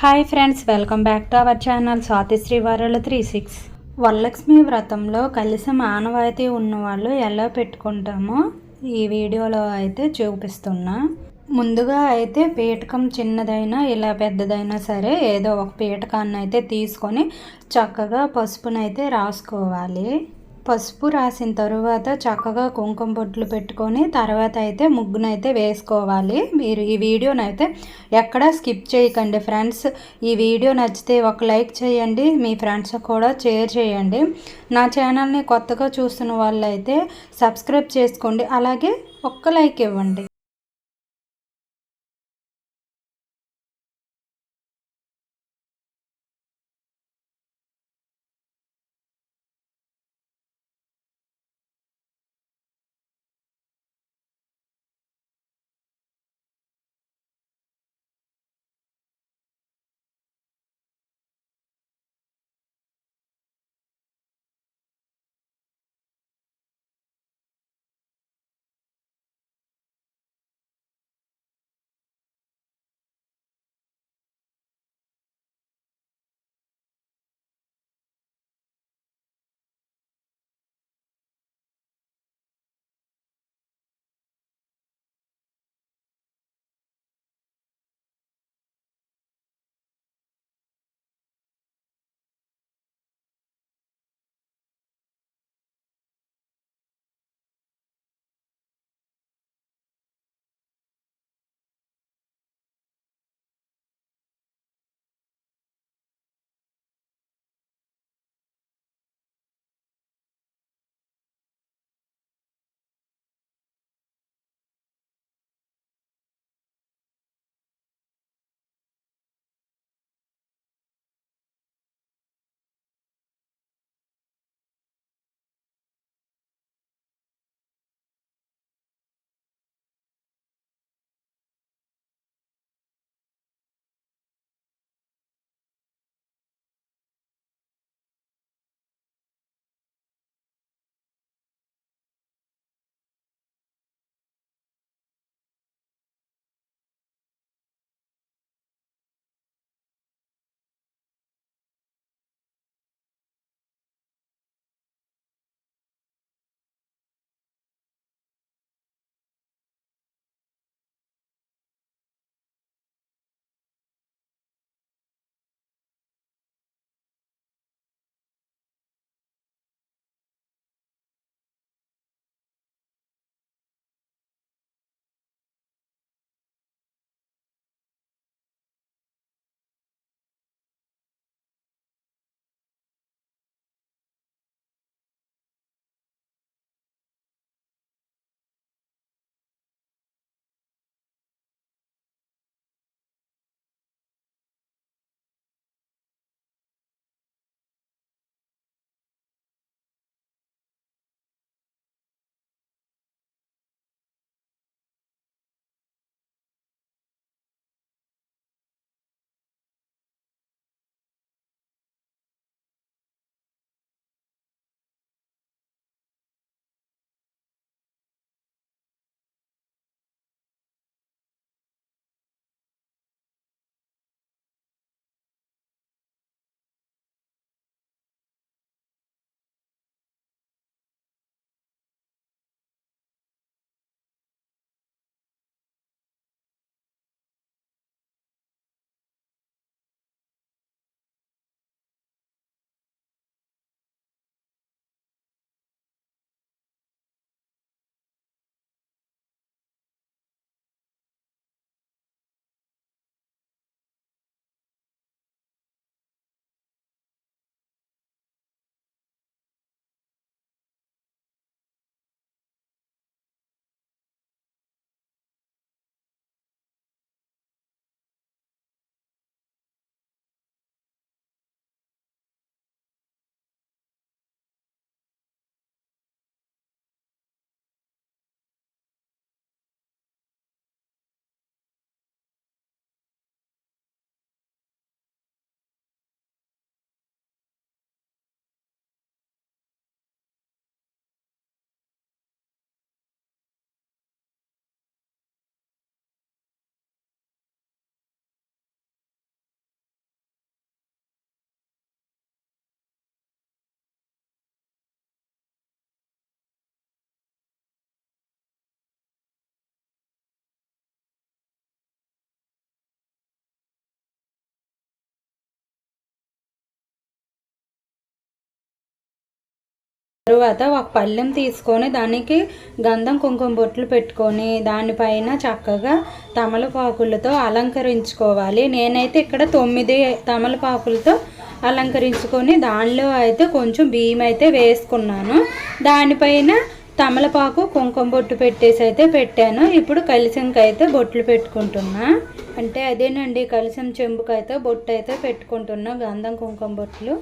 Hi friends welcome back to our channel Swathisri వారాలు three six. Varalakshmi వ్రతంలో కలిసి మానవాయితీ ఉన్నవాళ్ళు ఎలా పెట్టుకుంటామో ఈ వీడియోలో అయితే చూపిస్తున్నా. ముందుగా అయితే పీటకం చిన్నదైనా ఇలా పెద్దదైనా సరే ఏదో ఒక పీటకాన్ని అయితే తీసుకొని చక్కగా పసుపునైతే రాసుకోవాలి. పసుపు రాసిన తరువాత చక్కగా కుంకుమ బొట్లు పెట్టుకొని తర్వాత అయితే ముగ్గునైతే వేసుకోవాలి. మీరు ఈ వీడియోనైతే ఎక్కడా స్కిప్ చేయకండి ఫ్రెండ్స్. ఈ వీడియో నచ్చితే ఒక లైక్ చేయండి మీ ఫ్రెండ్స్ కూడా షేర్ చేయండి. నా ఛానల్ని కొత్తగా చూస్తున్న వాళ్ళైతే సబ్స్క్రైబ్ చేసుకోండి. అలాగే ఒక్క లైక్ ఇవ్వండి. తరువాత ఒక పళ్ళెం తీసుకొని దానికి గంధం కుంకుమ బొట్లు పెట్టుకొని దానిపైన చక్కగా తమలపాకులతో అలంకరించుకోవాలి. నేనైతే ఇక్కడ తొమ్మిది తమలపాకులతో అలంకరించుకొని దానిలో అయితే కొంచెం బియ్యం అయితే వేసుకున్నాను. దానిపైన తమలపాకు కుంకుమ బొట్టు పెట్టేసి అయితే పెట్టాను. ఇప్పుడు కలిసంకి అయితే బొట్లు పెట్టుకుంటున్నా. అంటే అదేనండి కలిసం చెంబుకైతే అయితే బొట్టు అయితే పెట్టుకుంటున్నా గంధం కుంకుమ బొట్లు.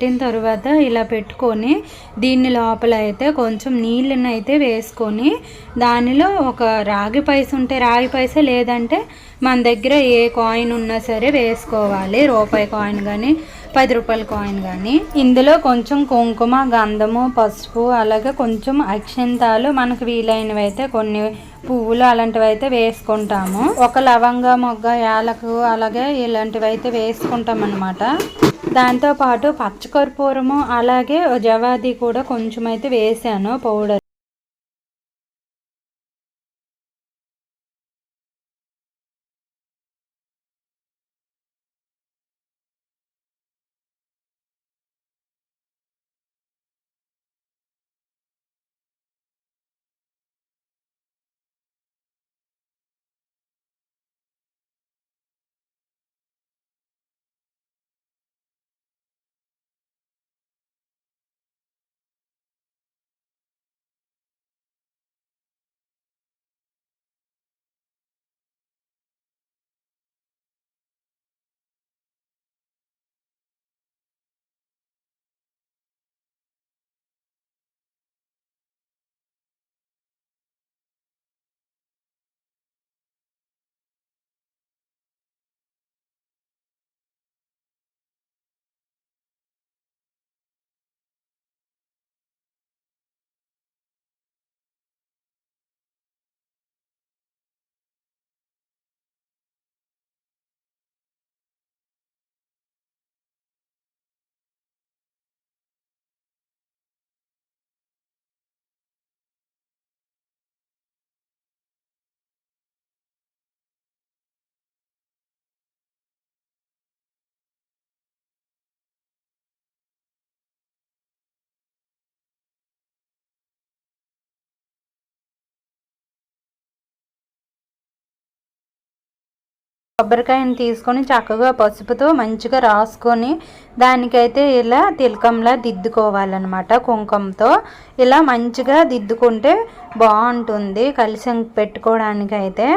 పెట్టిన తర్వాత ఇలా పెట్టుకొని దీన్ని లోపల అయితే కొంచెం నీళ్ళని అయితే వేసుకొని దానిలో ఒక రాగి పైస ఉంటే రాగి పైస లేదంటే మన దగ్గర ఏ కాయిన్ ఉన్నా సరే వేసుకోవాలి. రూపాయి కాయిన్ కానీ పది రూపాయల కాయిన్ కానీ ఇందులో కొంచెం కుంకుమ గంధము పసుపు అలాగే కొంచెం అక్షంతాలు మనకు వీలైనవి అయితే కొన్ని పువ్వులు అలాంటివి అయితే వేసుకుంటాము. ఒక లవంగ మొగ్గ యాలకు అలాగే ఇలాంటివి అయితే వేసుకుంటాం అనమాట దాంతోపాటు పచ్చకర్పూరము అలాగే జవాది కూడా కొంచెం అయితే వేసాను పౌడర్. కొబ్బరికాయని తీసుకొని చక్కగా పసుపుతో మంచిగా రాసుకొని దానికైతే ఇలా తిలకంలా దిద్దుకోవాలన్నమాట కుంకుమతో ఇలా మంచిగా దిద్దుకుంటే బాగుంటుంది కలిసి పెట్టుకోవడానికైతే.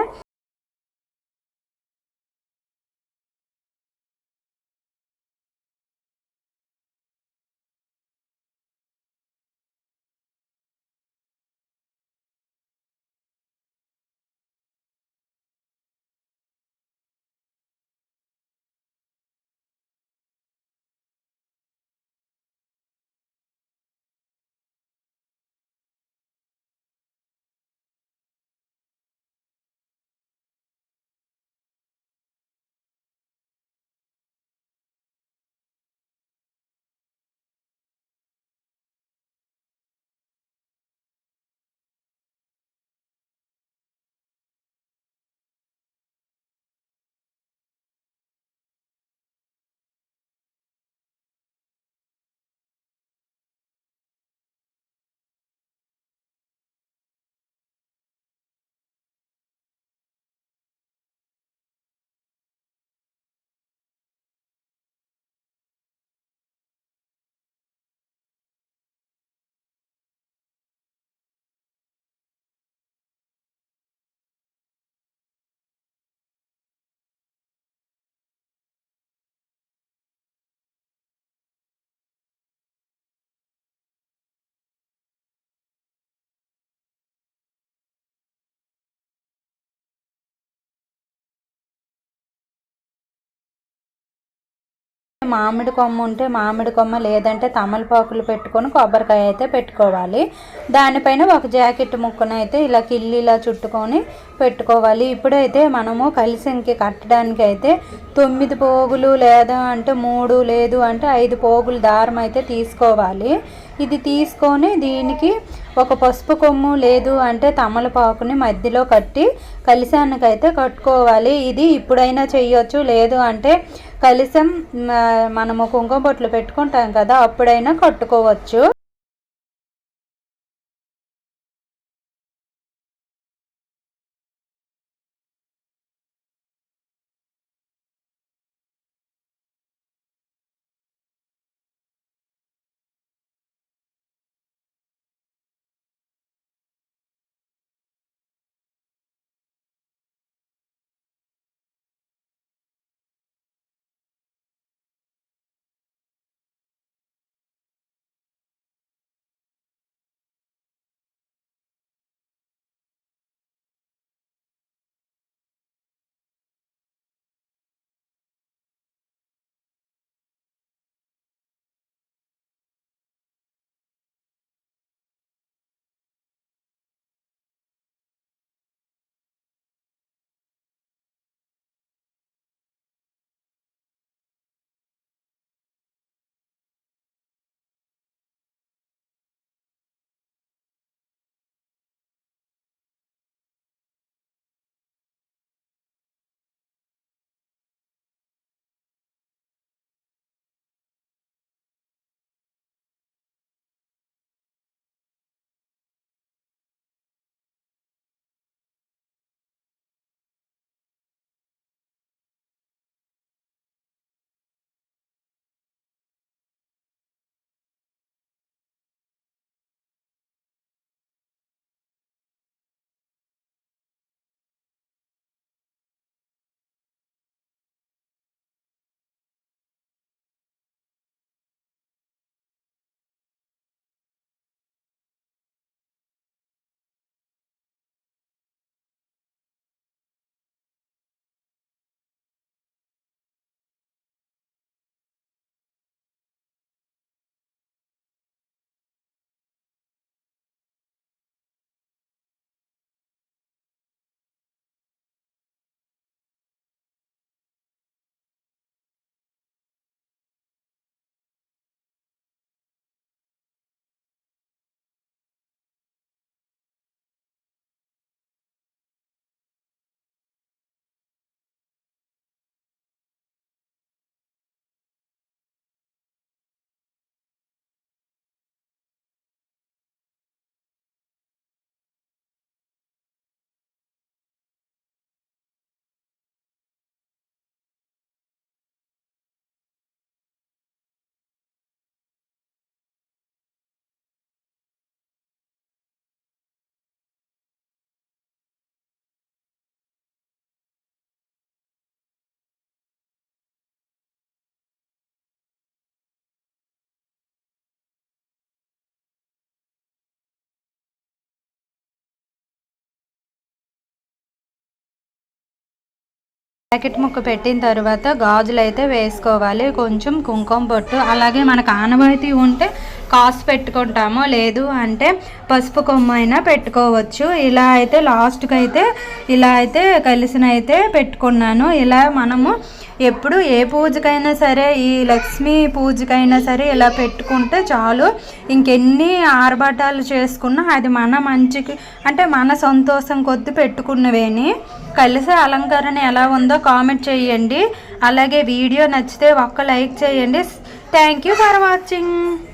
మామిడి కొమ్మ ఉంటే మామిడి కొమ్మ లేదంటే తమలపాకులు పెట్టుకొని కొబ్బరికాయ అయితే పెట్టుకోవాలి. దానిపైన ఒక జాకెట్ ముక్కను అయితే ఇలా కిల్లిలా చుట్టుకొని పెట్టుకోవాలి. ఇప్పుడైతే మనము కలిసింకి కట్టడానికి అయితే తొమ్మిది పోగులు లేదా అంటే మూడు లేదు అంటే ఐదు పోగులు దారం అయితే తీసుకోవాలి. ఇది తీసుకొని దీనికి ఒక పసుపు కొమ్ము లేదు అంటే తమలపాకుని మధ్యలో కట్టి కలిసానికైతే కట్టుకోవాలి. ఇది ఇప్పుడైనా చేయొచ్చు లేదు అంటే కలిసం మనము కుంకుమ బొట్లు పెట్టుకుంటాం కదా అప్పుడైనా కట్టుకోవచ్చు. ప్యాకెట్ ముక్క పెట్టిన తర్వాత గాజులు అయితే వేసుకోవాలి. కొంచెం కుంకుమ పొట్టు అలాగే మనకు ఆనవాయితీ ఉంటే కాసు పెట్టుకుంటాము లేదు అంటే పసుపు కొమ్మ అయినా పెట్టుకోవచ్చు. ఇలా అయితే లాస్ట్కి అయితే ఇలా అయితే కలిసిన అయితే పెట్టుకున్నాను. ఇలా మనము ఎప్పుడు ఏ పూజకైనా సరే ఈ లక్ష్మీ పూజకైనా సరే ఇలా పెట్టుకుంటే చాలు. ఇంకెన్ని ఆర్భాటాలు చేసుకున్నా అది మన మంచికి అంటే మన సంతోషం కొద్ది పెట్టుకున్నవేని. కలిసి అలంకరణ ఎలా ఉందో కామెంట్ చేయండి. అలాగే వీడియో నచ్చితే ఒక్క లైక్ చేయండి. Thank you for watching.